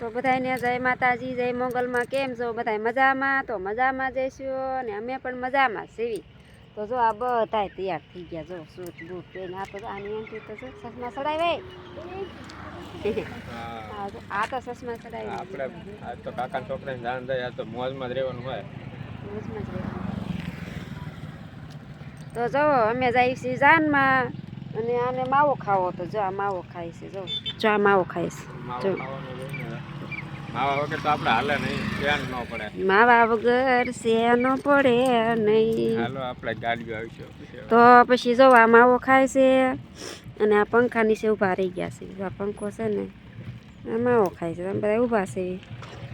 તો બધાને જય માતાજી જય મોગલમાં કેમ છો? બધા મજામાં? તો મજામાં જઈશું અને અમે પણ મજામાં સીવી તો જો આ બધા તૈયાર થઈ ગયા જો સૂટ બૂટ પહેરીને. આ તો આની એન્ટ્રી તો જો ચશ્મા ચડાવે. આ તો સસમા ચડાવી. આપણે આ તો કાકા છોકરાને જાણ દે આ તો મોજમાં જ રહેવાનું હોય. મોજમાં જ રહેવાનું. તો જો અમે જઈએ છીએ જાનમાં અને આને માવો ખાવો તો જો આ માવો ખાય છે જો. જો આ માવો ખાય છે. જો. માવા વગર તો આપણે હાલે નહીં ધ્યાન ન પડે. માવા વગર શેનો પડે નહીં. હાલો આપણે ગાડીઓ આવીશું તો પછી જો આ માવો ખાય છે અને આ પંખા નીચે ઊભા રહી ગયા છે. આ પંખો છે ને આ માવો ખાય છે. તમે બધા ઊભા છે.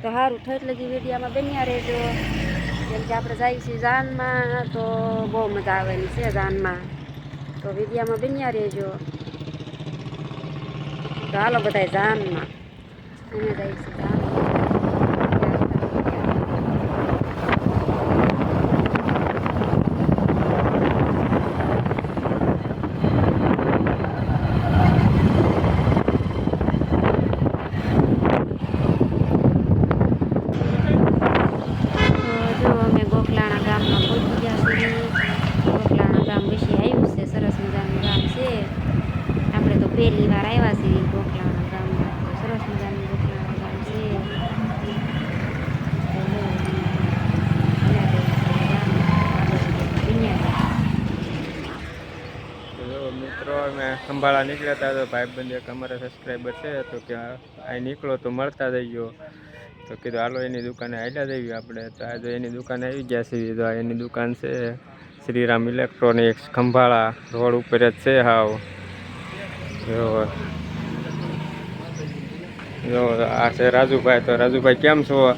તો સારું ઠેઠ લગી વિડીયામાં બન્યા રહેજો. કેમ કે આપણે જઈએ છીએ જાનમાં તો બહુ મજા આવેલી છે જાનમાં. તો વિડીયામાં બન્યા રહેજો. તો હાલો બધા જાનમાં. અમે જઈએ છીએ જાનમાં તો જો અમે ગોખલાણા ગામમાં પહોંચી ગયા છીએ ગોખલાણા ગામ વિશે આવ્યું છે સરસ મજાનું ગામ છે આપણે તો પહેલી વાર આવ્યા છે મિત્રો, અમે ખંભાળા નીકળ્યા હતા તો ભાઈબંધ એક અમારા સબસ્ક્રાઈબર છે તો કે અહીં નીકળો તો મળતા જઈયો તો કીધું, હાલો, એની દુકાને હાલ્યા જઈએ આપણે. તો આજે એની દુકાને આવી ગયા છીએ તો એની દુકાન છે. શ્રીરામ ઇલેક્ટ્રોનિક્સ ખંભાળા રોડ ઉપર જ છે હાવ. જો જો આ છે રાજુભાઈ. તો રાજુભાઈ કેમ છો?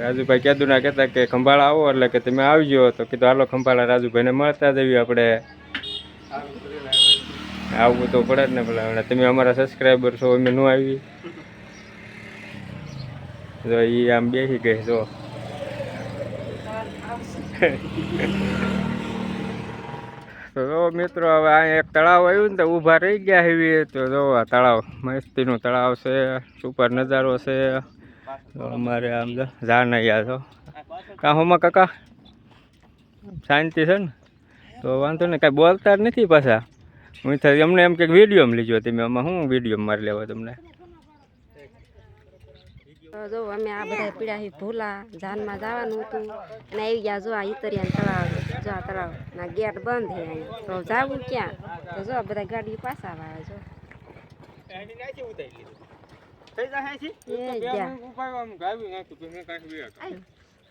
રાજુભાઈ કેદુના ના કહેતા કે ખંભાળા આવો એટલે કે તમે આવજો. તો કીધું હાલો ખંભાળા રાજુભાઈને મળતા જઈએ આપણે. આવવું તો પડે જ ને પેલા હમણાં તમે અમારા સબસ્ક્રાઈબર છો અમે ન આવી. જો એ આમ બેસી ગઈ જો. તો જો મિત્રો, હવે અહીંયા એક તળાવ આવ્યું ને તો ઊભા રહી ગયા એવી તો જો આ તળાવ, મસ્તીનું તળાવ છે, સુપર નજારો છે. અમારે આમ તો ઝાડ નહીં છો. કા હોમાં કાકા? શાંતિ છે ને? તો વાંધો ને કાંઈ બોલતા જ નથી પાછા. હું અમને એમ કે વિડીયોમાં લીજો તમે, આમાં શું વીડિયો મારી લેવા તમને? તો જો અમે આ બધા પીડા ભૂલા જાનમાં જવાનું હતું. અને આવી ગયા જો આ ઈતરિયા તળાવ જો આ તળાવ ના ગેટ બંધ છે અહીંયા. તો જાવું ક્યાં? તો જો આ બધા ગાડી પાછા આવે જો.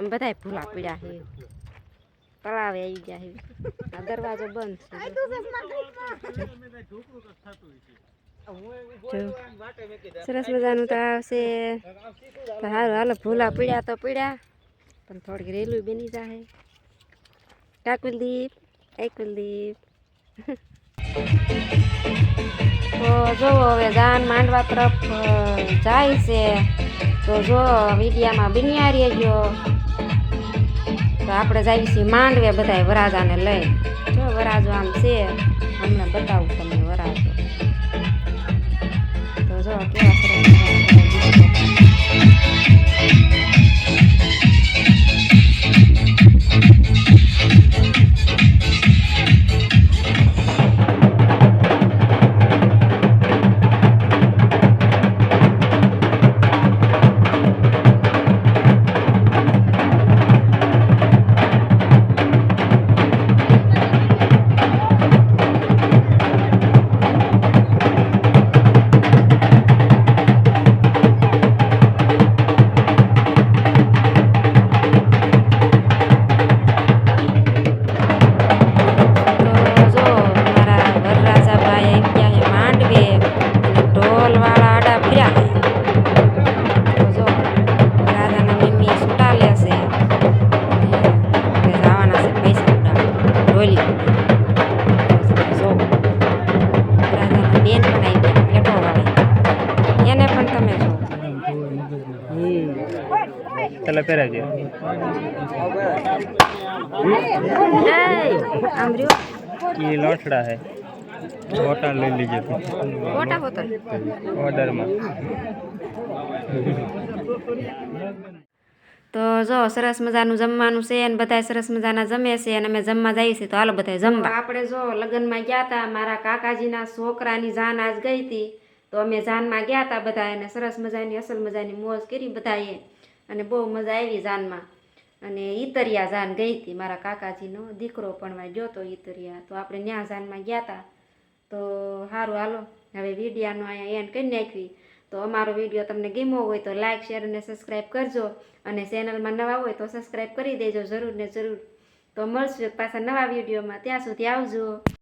બધા ભૂલા પીડા છે તળાવે આવી ગયા છે આ દરવાજો બંધ છે. સરસ મજાનું તો આવશે. હારું હાલો ભૂલા પીડ્યા તો પીડ્યા. પણ થોડીક રેલું બની જાય કા કુલદીપ એ કુલદીપ. તો જોવો હવે જાન માંડવા તરફ જાય છે. તો જો વિડીયામાં બિનિયા રહેજો. તો આપણે જઈએ છીએ માંડવે બધાય વરાજાને લઈ. જો વરાજો આમ છે, હમણાં બતાવું તમને. તો જો કેવા તલે પહેરાવજો એય, આમ રહ્યો એ લોઠડા હે હોટલ લઈ લીજે મોટા હોતલ ઓર્ડરમાં તો જો સરસ મજાનું જમવાનું છે અને બધા સરસ મજાના જમે છે અને અમે જમવા જઈએ છીએ તો હાલો બધા જમવા. આપણે જો લગ્નમાં ગયા હતા મારા કાકાજીના છોકરાની જાન આજ ગઈ હતી તો અમે જાનમાં ગયા હતા બધા અને સરસ મજાની અસલ મજાની મોજ કરી બધાએ. અને બહુ મજા આવી જાનમાં. અને ઈતરિયા જાન ગઈ હતી, મારા કાકાજીનો. દીકરો પણ ગયો તો ઈતરિયા. તો આપણે ન્યા જાનમાં ગયા હતા તો સારું હાલો. હવે વિડીયાનો અહીંયા એન્ડ કરી નાખવી. તો અમારો વીડિયો તમને ગમ્યો હોય તો લાઇક શેર અને સબસ્ક્રાઈબ કરજો. અને ચેનલમાં નવા હોય તો સબસ્ક્રાઈબ કરી દેજો જરૂર ને જરૂર. તો મળશું પાછા નવા વિડીયોમાં. ત્યાં સુધી આવજો.